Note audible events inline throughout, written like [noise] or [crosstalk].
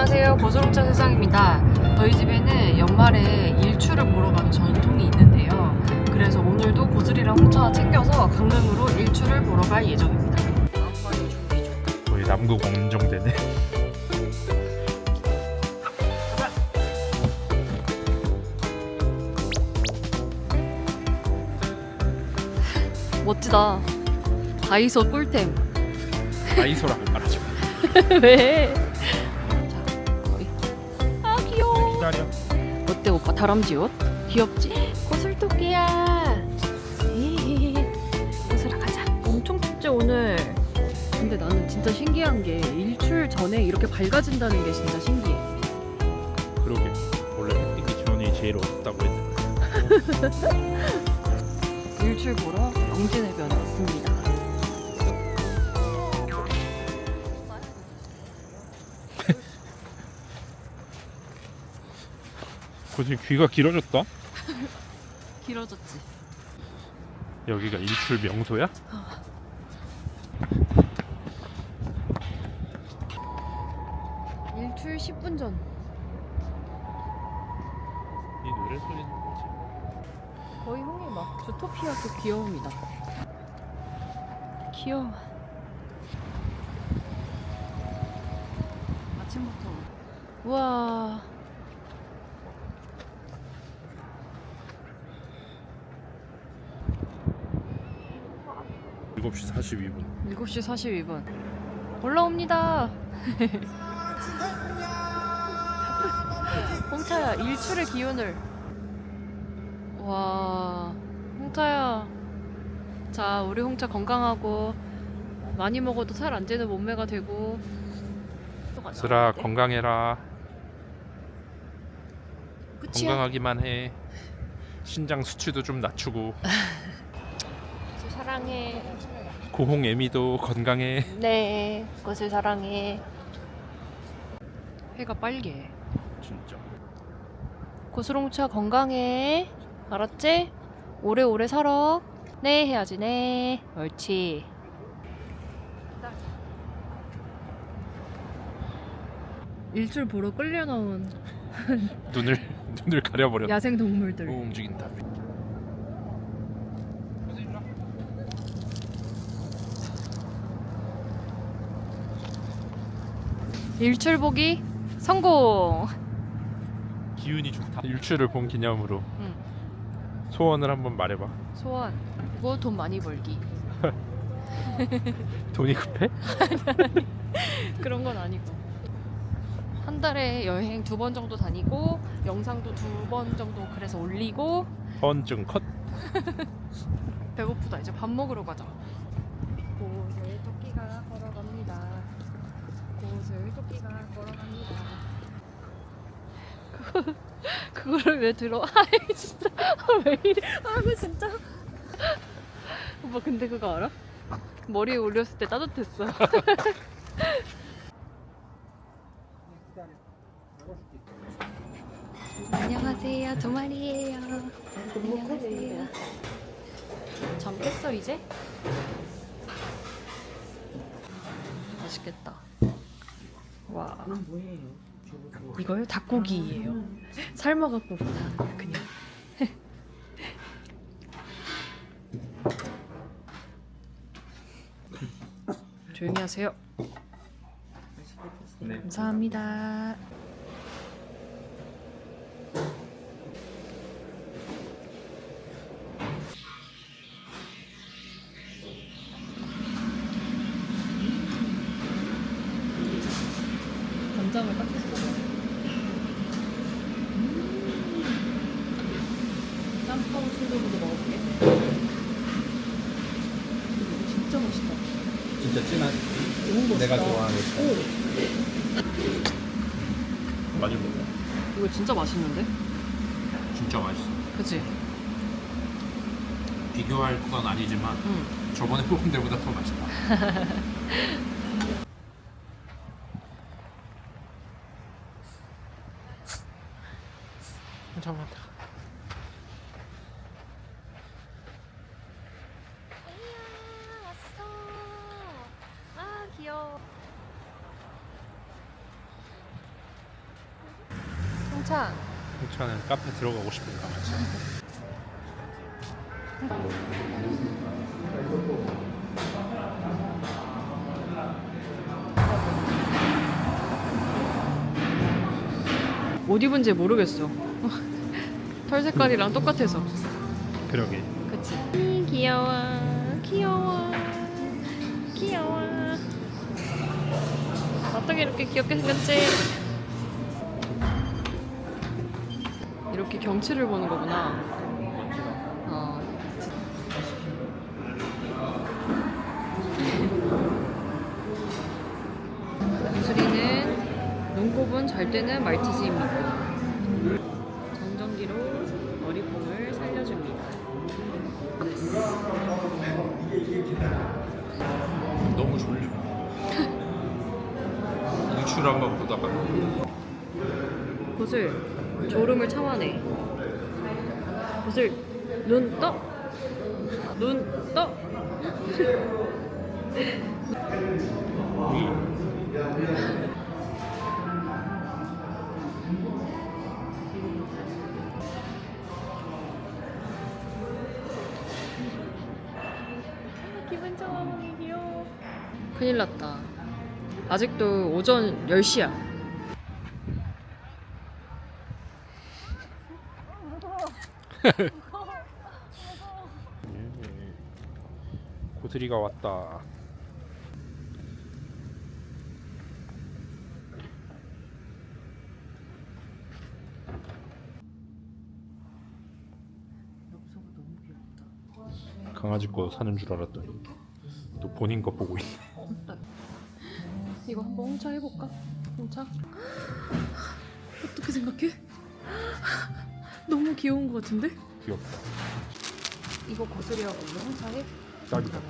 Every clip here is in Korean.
안녕하세요. 고소롱차 세상입니다. 저희 집에는 연말에 일출을 보러 가는 전통이 있는데요. 그래서 오늘도 고슬이랑 홍차 챙겨서 강릉으로 일출을 보러 갈 예정입니다. 거의 남국 원정대네. 멋지다. 다이소 꿀템. 말하지 마. [laughs] 왜? 때 오빠 다람쥐 옷? 귀엽지? 고슬토끼야. 고슬아 가자. 엄청 춥지 오늘. 근데 나는 진짜 신기한 게 일출 전에 이렇게 밝아진다는 게 진짜 신기해. 그러게. 원래 햇빛 기온이 제일 없다고 했는데. [laughs] 일출 보러 영진해변에 왔습니다. 고진 귀가 길어졌다. [laughs] 길어졌지. 여기가 일출 명소야? 일출 10분 전. 이 노래 소리는 뭐지? 거의 형이 막 주토피아 그 귀여움이다. 귀여워. 아침부터. 우와. 7시 42분. 7시 42분. 올라옵니다. [laughs] 홍차야, 일출의 기운을. 와, 홍차야. 자, 우리 홍차 건강하고 많이 먹어도 살 안 찌는 몸매가 되고. 슬아 건강해라. 끝이야. 건강하기만 해. 신장 수치도 좀 낮추고 [laughs] 사랑해. 고홍 애미도 건강해. 네, 꽃을 사랑해. 해가 빨개. 진짜. 고수롱차 건강해. 알았지? 오래오래 살아. 네, 해야지, 네. 옳지. 일출 보러 끌려 나온 눈을 눈을 가려버렸. 야생 동물들. 오 움직인다. 일출 보기 성공. 기운이 좋다. 일출을 본 기념으로 응. 소원을 한번 말해봐. 소원. 뭐돈 많이 벌기. [laughs] 돈이 급해? [laughs] 그런 건 아니고. 한 달에 여행 두 번 정도 다니고 영상도 두 번 정도 그래서 올리고 헌증 컷. [laughs] 배고프다 이제 밥 먹으러 가자 고슬 토끼가 걸어갑니다 고슬 토끼가 걸어갑니다 그거, [laughs] 그거를 왜 들어? [laughs] 아이 진짜 아, 왜 이래 아그 진짜 [laughs] 오빠 근데 그거 알아? 머리에 올렸을 때 따뜻했어 안녕하세요 두 마리예요 안녕하세요 잠 깼어 이제? 맛있겠다. 와. 이거요? 닭고기예요. 삶아갖고구나. 그냥. [laughs] 조용히 하세요. 네. 감사합니다. 간장을 딱 했어. 짬뽕 순두부도 먹어볼게. 이거 진짜 맛있다. 진짜 진한 너무 맛있다. 내가 좋아하는 오, 많이 먹어. 이거 진짜 맛있는데? 진짜 맛있어. 그치? 비교할 건 아니지만 응. 저번에 뽑은 데보다 더 맛있다. 잠깐만. 왔어. 아 귀여워. 홍차. 홍차는 카페 들어가고 싶은 강아지. 옷 입은지 모르겠어. [laughs] 털 색깔이랑 똑같아서. 그러게. 그치. 음, 귀여워. 귀여워. 귀여워. 어떻게 이렇게 귀엽게 생겼지? 이렇게 경치를 보는 거구나. 어. 수리는 눈곱은 잘 뜨는 말티즈입니다. 정전기로 머리뽕을 살려줍니다. 너무 졸려. [laughs] 일출 한번 보다가 구슬 졸음을 참아내. 구슬 눈 떠! 눈 떠! 기분 좋아 귀여워. 큰일 났다. 아직도 오전 10시야 고드리가 왔다. 강아지 거 사는 줄 알았더니 또 본인 거 보고 있네. 이거 한번 홍차 해볼까? 홍차? 어떻게 생각해? 너무 귀여운 것 같은데? 귀엽다. 이거 오늘 홍차 해? 딱이다.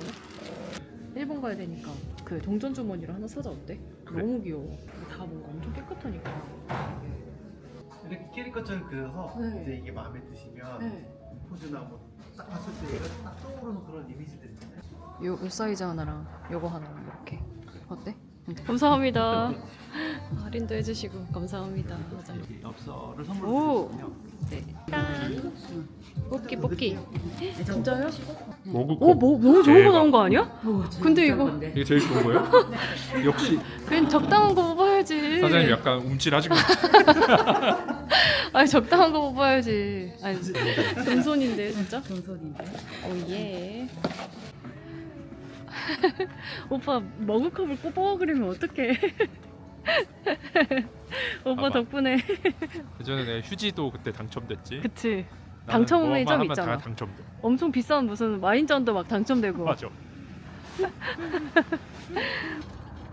일본 가야 되니까 그 동전 주머니로 하나 사자 어때? 그래. 너무 귀여워 다 뭔가 엄청 깨끗하니까 이렇게 캐릭터처럼 그려서 네. 이제 이게 마음에 드시면 네. 포즈나 뭐딱 봤을 때 얘가 딱 떠오르는 그런 이미지들 있잖아요. 요, 요 사이즈 하나랑 요거 하나랑 이렇게 어때? 감사합니다 [laughs] 할인도 해주시고 감사합니다 이렇게 엽서를 오! 선물로 드리거든요. 네 짠! 뽑기 뽑기 진짜요? 먹을 거. 오 뭐, 너무 좋은 거 대박. 나온 거 아니야? 근데 이거 이게 제일 좋은 거예요? [laughs] 역시 그냥 적당한 거 뽑아야지. 사장님 약간 움찔하시고 [laughs] 아니 적당한 거 뽑아야지. 아니 금손인데 진짜. 금손인데. 오예. [laughs] 오빠 머그컵을 뽑아 그러면 어떡해? 오빠 봐봐. 덕분에 [laughs] 그 전에 내 휴지도 그때 당첨됐지. 그치 나는 당첨의 뭐만 점 하면 있잖아. 다 당첨돼. 엄청 비싼 무슨 와인잔도 막 당첨되고 맞아. [laughs]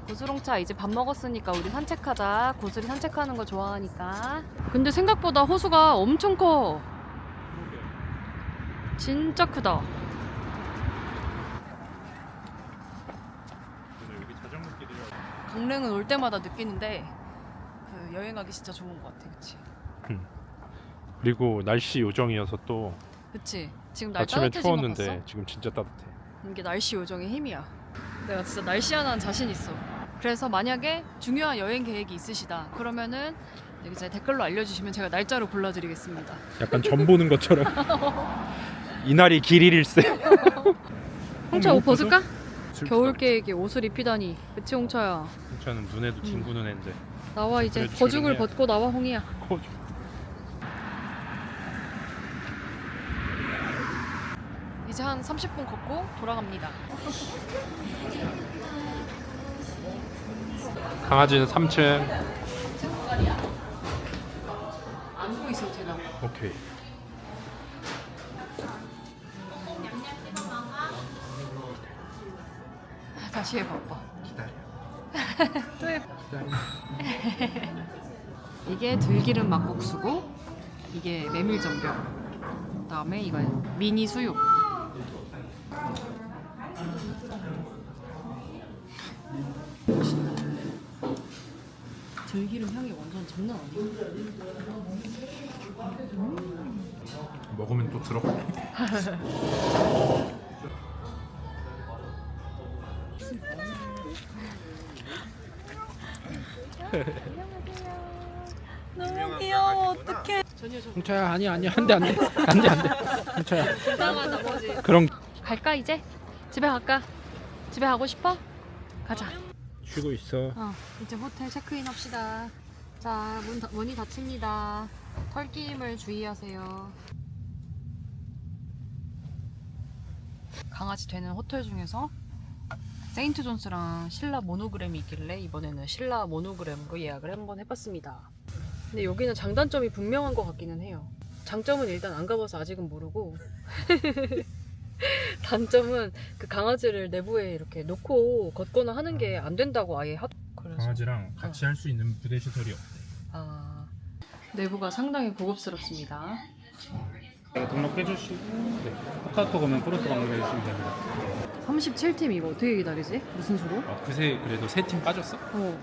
고수롱차 이제 밥 먹었으니까 우리 산책하자 고수리 산책하는 거 좋아하니까 근데 생각보다 호수가 엄청 커 진짜 크다. 강릉은 올 때마다 느끼는데 그 여행하기 진짜 좋은 것 같아 그치? 그리고 날씨 요정이어서 또 그치? 지금 날 아침에 따뜻해진 거 추웠는데? 지금 진짜 따뜻해. 이게 날씨 요정의 힘이야 내가 진짜 날씨 하나는 자신 있어 그래서 만약에 중요한 여행 계획이 있으시다 그러면은 이제 댓글로 알려주시면 제가 날짜로 골라드리겠습니다 약간 점 보는 것처럼. [laughs] 이날이 길일일세. [laughs] 홍차 옷 벗을까? 겨울 계획에 옷을 입히다니 그치 홍차야 저는 눈에도 뒹구는 애인데. 나와 이제 그래, 거죽을 주름이야. 벗고 나와 홍이야 어, 이제 한 30분 걷고 돌아갑니다 강아지는 3층. 안고 있어도 되나? 오케이. 다시 해봐 오빠 기다려. [laughs] 또 해봐 [laughs] 이게 들기름 막국수고 이게 메밀전병 그다음에 이거 미니 수육. 들기름 향이 완전 장난 아니야? 먹으면 또 들어가네. [laughs] 너무 귀여워 어떡해 홍차야 아니 아니 안돼 안돼 안돼 안돼 홍차야 이상한 나머지 그럼 갈까 이제? 집에 갈까? 집에 가고 싶어? 가자 쉬고 있어 어, 이제 호텔 체크인 합시다. 자, 문, 닫- 문이 닫힙니다. 털끼임을 주의하세요. 강아지 되는 호텔 중에서 세인트 존스랑 신라 모노그램이 있길래 이번에는 신라 모노그램으로 예약을 한번 해봤습니다. 근데 여기는 장단점이 분명한 것 같기는 해요. 장점은 일단 안 가봐서 아직은 모르고 [laughs] 단점은 그 강아지를 내부에 이렇게 놓고 걷거나 하는 게 안 된다고 아예 하도 그래서 강아지랑 같이 할 수 있는 부대 시설이 없대 아 내부가 상당히 고급스럽습니다. 등록해 주시고 네. 카카오톡 오면 프로트 방문해 주시면 됩니다 37팀 이거 어떻게 기다리지? 무슨 수로? 어, 그새 그래도 세 팀 빠졌어? 어.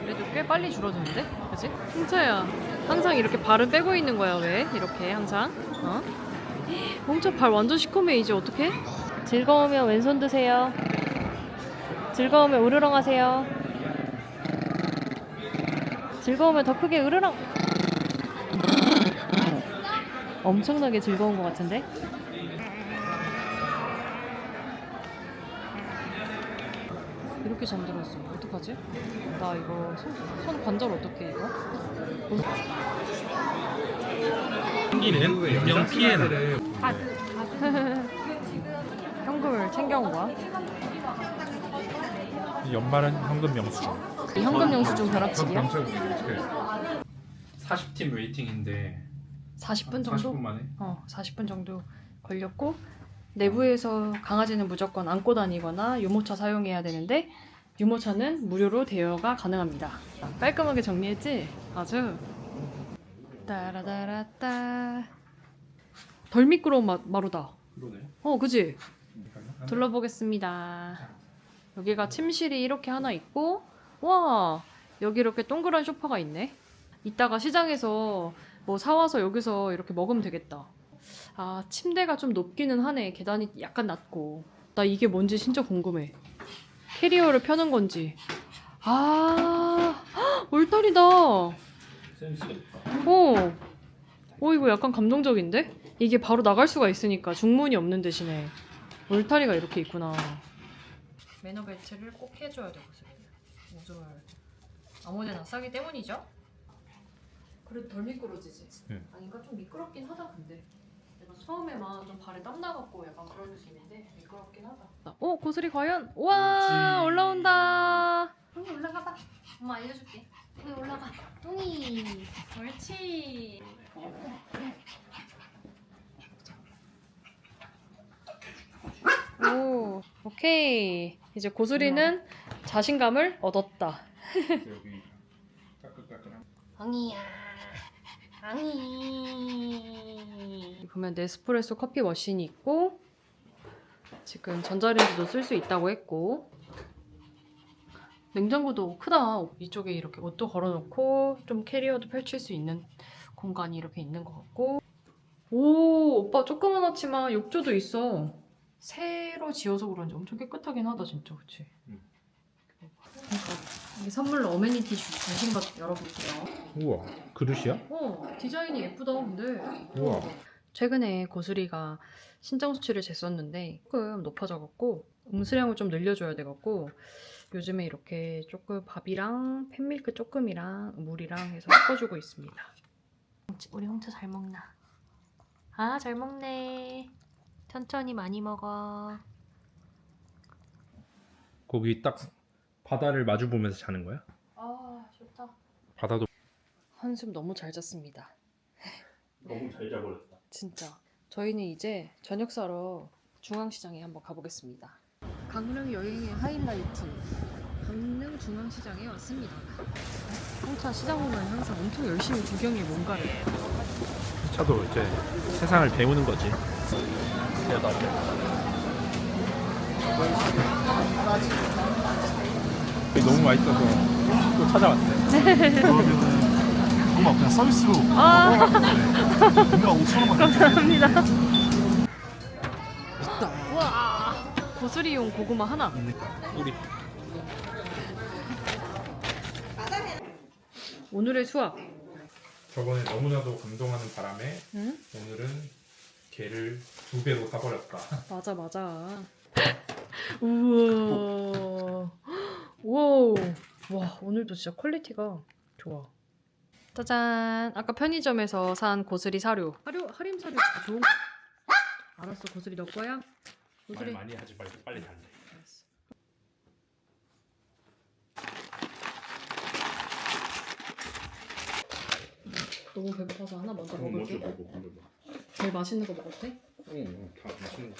그래도 꽤 빨리 줄어드는데? 그치? 홍차야 항상 이렇게 발은 빼고 있는 거야 왜? 이렇게 항상 어? 홍차 발 완전 시커매 이제 어떡해? 즐거우면 왼손 드세요 즐거우면 으르렁 하세요 즐거우면 더 크게 으르렁 엄청나게 즐거운 것 같은데? 이렇게 잠들었어. 어떡하지? 나 이거 손, 손 관절 어떡해 이거? 생기는 명 피해나 [laughs] 현금을 챙겨온 거야? 연말은 현금 이 현금 영수증 벼락치기야? 40팀 웨이팅인데 40분 정도? 40분 만에 어, 40분 정도 걸렸고 내부에서 강아지는 무조건 안고 다니거나 유모차 사용해야 되는데 유모차는 무료로 대여가 가능합니다. 깔끔하게 정리했지? 아주 따라다라따 덜 미끄러운 마, 마루다. 그러네 어, 그지? 둘러보겠습니다. 여기가 침실이 이렇게 하나 있고, 와, 여기 이렇게 동그란 소파가 있네. 이따가 시장에서 뭐 사와서 여기서 이렇게 먹으면 되겠다. 아, 침대가 좀 높기는 하네. 계단이 약간 낮고. 나 이게 뭔지 진짜 궁금해. 캐리어를 펴는 건지. 아, 헉, 울타리다. 어. 어, 이거 약간 감동적인데? 이게 바로 나갈 수가 있으니까 중문이 없는 대신에 울타리가 이렇게 있구나. 매너 벨트를 꼭 해줘야 되고 오줌을 아무데나 싸기 때문이죠? 그래도 덜 미끄러지지? 응. 아닌가? 좀 미끄럽긴 하다 근데 내가 처음에만 좀 발에 땀 나갖고 약간 그런 느낌인데 미끄럽긴 하다 어? 고슬이 과연? 옳지. 올라온다 똥이 올라가봐 엄마 알려줄게 똥이 올라가 똥이 옳지 오 오케이 이제 고슬이는 자신감을 얻었다 여기 [laughs] 까끌까끌한 엉이야 엉이 보면 네스프레소 커피 머신이 있고 지금 전자레인지도 쓸 수 있다고 했고 냉장고도 크다. 이쪽에 이렇게 옷도 걸어놓고 좀 캐리어도 펼칠 수 있는 공간이 이렇게 있는 것 같고. 오 오빠 조그만하지만 욕조도 있어. 새로 지어서 그런지 엄청 깨끗하긴 하다 진짜. 그치? 응. 그러니까 이게 선물로 어메니티 주- 주신 것 열어볼게요 우와 그릇이야? 어 디자인이 예쁘다 근데 우와 최근에 고수리가 신장 수치를 쟀었는데 조금 높아져갖고 음수량을 좀 늘려줘야 돼갖고 요즘에 이렇게 조금 밥이랑 팬밀크 조금이랑 물이랑 해서 섞어주고 있습니다. 우리 홍차 잘 먹나? 아 잘 먹네. 천천히 많이 먹어. 거기 딱 바다를 마주 보면서 자는 거야? 아 좋다. 바다도 한숨 너무 잘 잤습니다. [laughs] 너무 잘 자버렸다 진짜. 저희는 이제 저녁 사러 중앙시장에 한번 가보겠습니다. 강릉 여행의 하이라이트. 강릉 중앙시장에 왔습니다. 홍차 시장 오면 항상 엄청 열심히 구경해 뭔가를. 차도 이제 세상을 배우는 거지 너무 맛있어서 또 찾아왔어요 [laughs] 엄마 그냥 서비스로 아 분명 5천 원만 감사합니다. 와 고수리용 고구마 하나. 우리 오늘의 수학. 저번에 너무나도 감동하는 바람에 응? 오늘은 개를 두 배로 사버렸다. 맞아 맞아. [laughs] 우와. 와우. 와 오늘도 진짜 퀄리티가 좋아. 짜잔. 아까 편의점에서 산 고스리 사료. 사료 할인 사료 진짜 좋은 거. 알았어 고스리 너 거야? 말 고스리. 많이 하지 말고 빨리 달래. 알았어. 너무 배고파서 하나 먼저 먹을게. 먹어, 먼저 먹어. 제일 맛있는 거 먹어도 돼? 응, 다 맛있는 거.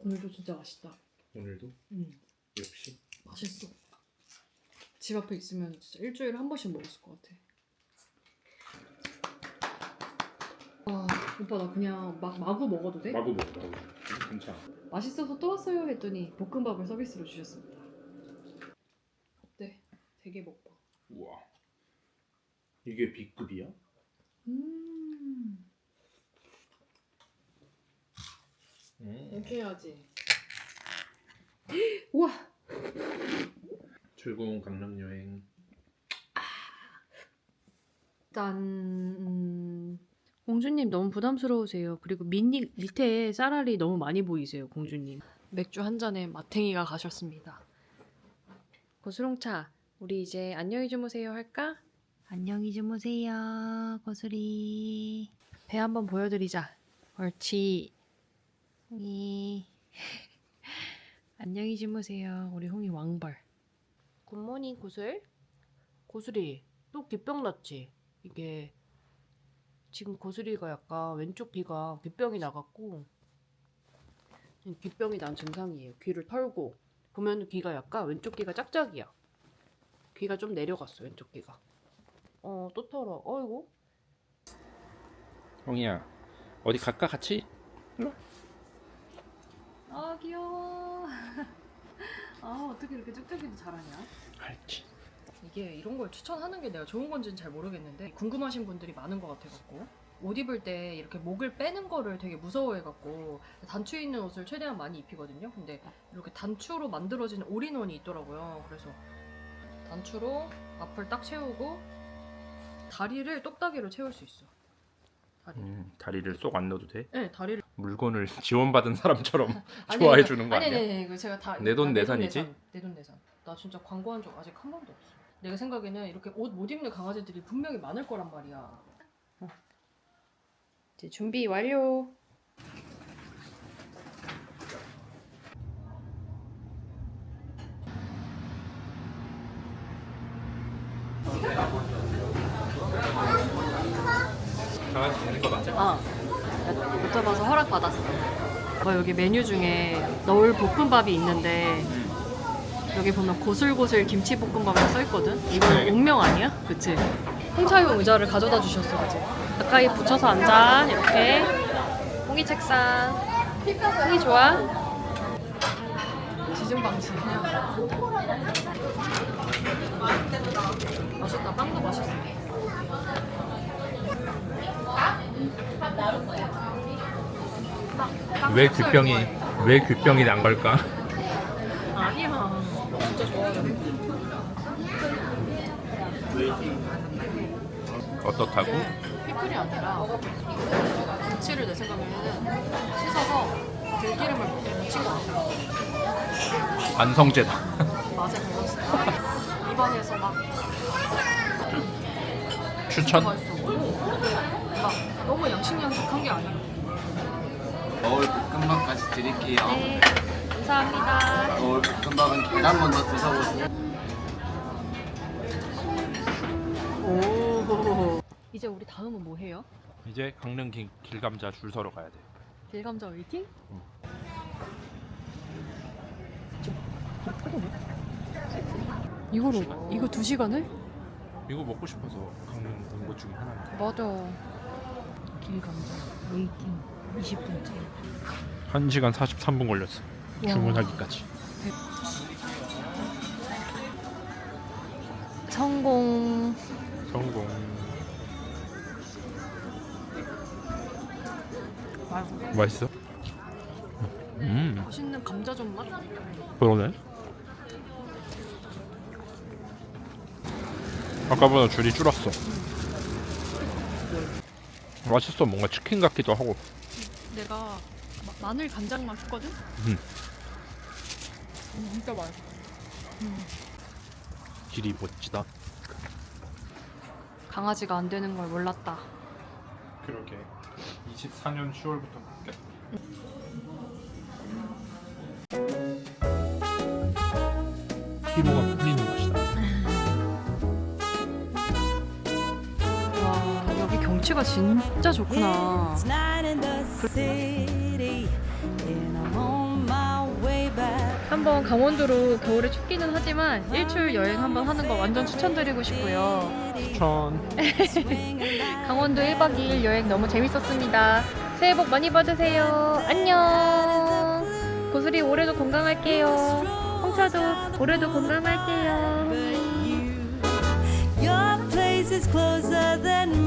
오늘도 진짜 맛있다. 오늘도 응. 역시 맛있어. 집 앞에 있으면 진짜 일주일에 한 번씩 먹었을 것 같아. 아, 오빠 나 그냥 막 마구 먹어도 돼? 마구 먹어. 마구. 괜찮아. 맛있어서 또 왔어요 했더니 볶음밥을 서비스로 주셨습니다. 어때? 되게 먹봐. 우와. 이게 B급이야? 음, 음. 이렇게 해야지. [gasps] 우와, 즐거운 강릉 여행. 일단 음, 공주님 너무 부담스러우세요. 그리고 밑 밑에 쌀알이 너무 많이 보이세요, 공주님. 맥주 한 잔에 마탱이가 가셨습니다. 고수롱차, 우리 이제 안녕히 주무세요 할까? 안녕히 주무세요, 고수리. 배 한번 보여드리자. 옳지. 이 안녕히 주무세요, 우리 홍이 왕벌. 굿모닝 고술. 고수리, 또 귀병 났지? 이게 지금 고수리가 약간 왼쪽 귀가 귀병이 나갔고 귀병이 난 증상이에요. 귀를 털고 보면 귀가 약간 왼쪽 귀가 짝짝이야. 귀가 좀 내려갔어 왼쪽 귀가. 어 또 털어. 어이구. 홍이야, 어디 갈까 같이? 아 귀여워. [laughs] 아 어떻게 이렇게 짝짝이도 잘하냐? 알지. 이게 이런 걸 추천하는 게 내가 좋은 건지는 잘 모르겠는데 궁금하신 분들이 많은 것 같아갖고 옷 입을 때 이렇게 목을 빼는 거를 되게 무서워해갖고 단추 있는 옷을 최대한 많이 입히거든요. 근데 이렇게 단추로 만들어진 올인원이 있더라고요. 그래서 단추로 앞을 딱 채우고 다리를 똑딱이로 채울 수 있어. 다리. 음, 다리를 쏙 안 넣어도 돼? 네, 다리를 물건을 [laughs] 지원받은 사람처럼 [laughs] 좋아해 주는 거 아니, 아니야? 아니, 아니, 이거 제가 다 내돈 다 내산이지? 내돈 내산. 나 진짜 광고한 적 아직 한 번도 없어. 내가 생각에는 이렇게 옷 못 입는 강아지들이 분명히 많을 거란 말이야. 이제 준비 완료. 강아지 되는 거 맞아? 아, 못 잡아서 허락 받았어. 뭐 여기 메뉴 중에 너울 볶음밥이 있는데 여기 보면 고슬고슬 김치 볶음밥이라 써 있거든. 이건 옥명 아니야? 그치? 홍차용 의자를 가져다 주셨어, 그치? 가까이 붙여서 앉아 이렇게. 홍이 책상. 홍이 좋아? 지진 그냥. 맛있다. 빵도 맛있어. 왜 귀병이 왜 귀병이 난 걸까? 아니야. 진짜 좋아요. 어떻다고? 피클이 아니라 김치를 내 생각에는 씻어서 들기름을 묻힌 것 같아요. 안성재다. 맛에 걸렸어. 입안에서 막 추천. 맛있어. 막 너무 양식양식한 게 아니에요. 거울 볶음밥까지 드릴게요. 네, 감사합니다. 거울 볶음밥은 계란 먼저 드셔보세요. 오. 이제 우리 다음은 뭐 해요? 이제 강릉 길, 길감자 줄 서러 가야 돼. 길감자 웨이팅? 이거로 이거 두 시간을? 이거 먹고 싶어서 강릉 온것 중에 하나인데. 맞아. 길감자 웨이팅 20분째. 1시간 43분 걸렸어. 와. 주문하기까지. 성공. 성공. 맛있어? 음 맛있는 감자전 맛? 그러네 아까보다 줄이 줄었어 맛있어 뭔가 치킨 같기도 하고 내가 마, 마늘 간장만 줬거든? 음. 음, 진짜 맛있어. 길이 멋지다 강아지가 안 되는 걸 몰랐다. 그러게 24년 10월부터 바뀌었다 경치가 진짜 좋구나. 한번 강원도로 겨울에 춥기는 하지만 일출 여행 한번 하는 거 완전 추천드리고 싶고요. 추천 [laughs] 강원도 1박 2일 여행 너무 재밌었습니다. 새해 복 많이 받으세요. 안녕. 고수리 올해도 건강할게요. 홍차도 올해도 건강할게요. Your place is closer than